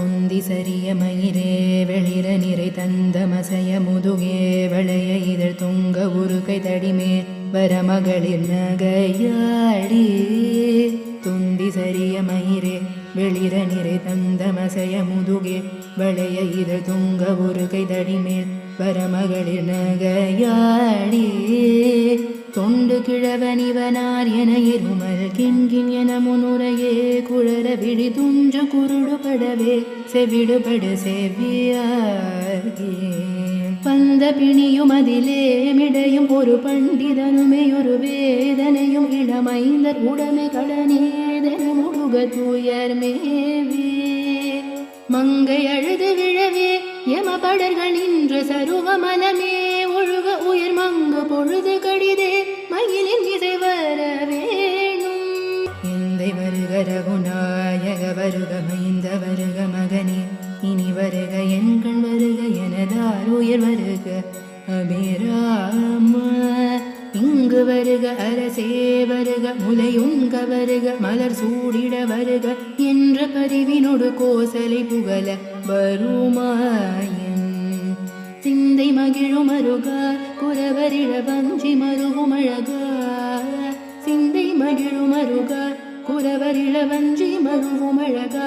சொந்தி சரிய மயிரே வெளிர நிறை தந்த மசைய முதுகே வளைய இதழ் தொங்க உருகை தடிமே வரமகளின் நகையாடி துந்தி சரிய மயிரே வெளிர நிறை தந்த மசைய முதுகே வளைய இதழ் தொங்க உருகை தடிமேல் வரமகளின் நகையாடி தொண்டு கிழவனிவனார் என இருமல் கிண்கின் என முன்னுரையே குழற விழி துஞ்சு குருடுபடவே செவிடுபடு செவியாகி வந்த பிணியும் அதிலே மிடையும் ஒரு பண்டிதனுமே ஒரு வேதனையும் இளமைந்தர் உடமை கடனேதன முடுக தூயர் மேவே. மங்கை அழுது விழவே யமபடர்கள் நின்ற சருவ மனமே ஒழுக உயிர் மங்கு பொழுது கடிதே எந்தை வருக வருக மைந்த வருக மகனே இனி வருக எண்கண் வருக எனதார் உயர் வருக அபிராம இங்கு வருக அரசே வருக முலையுங்க வருக மலர் சூடிட வருக என்ற பதிவினொடு கோசலை புகழ வருமாயன் சிந்தை மகிழும் அருகா குறவரிட வஞ்சி மருகும் அழகா சிந்தை மகிழும் அருகா குறவரிட வஞ்சி அழகா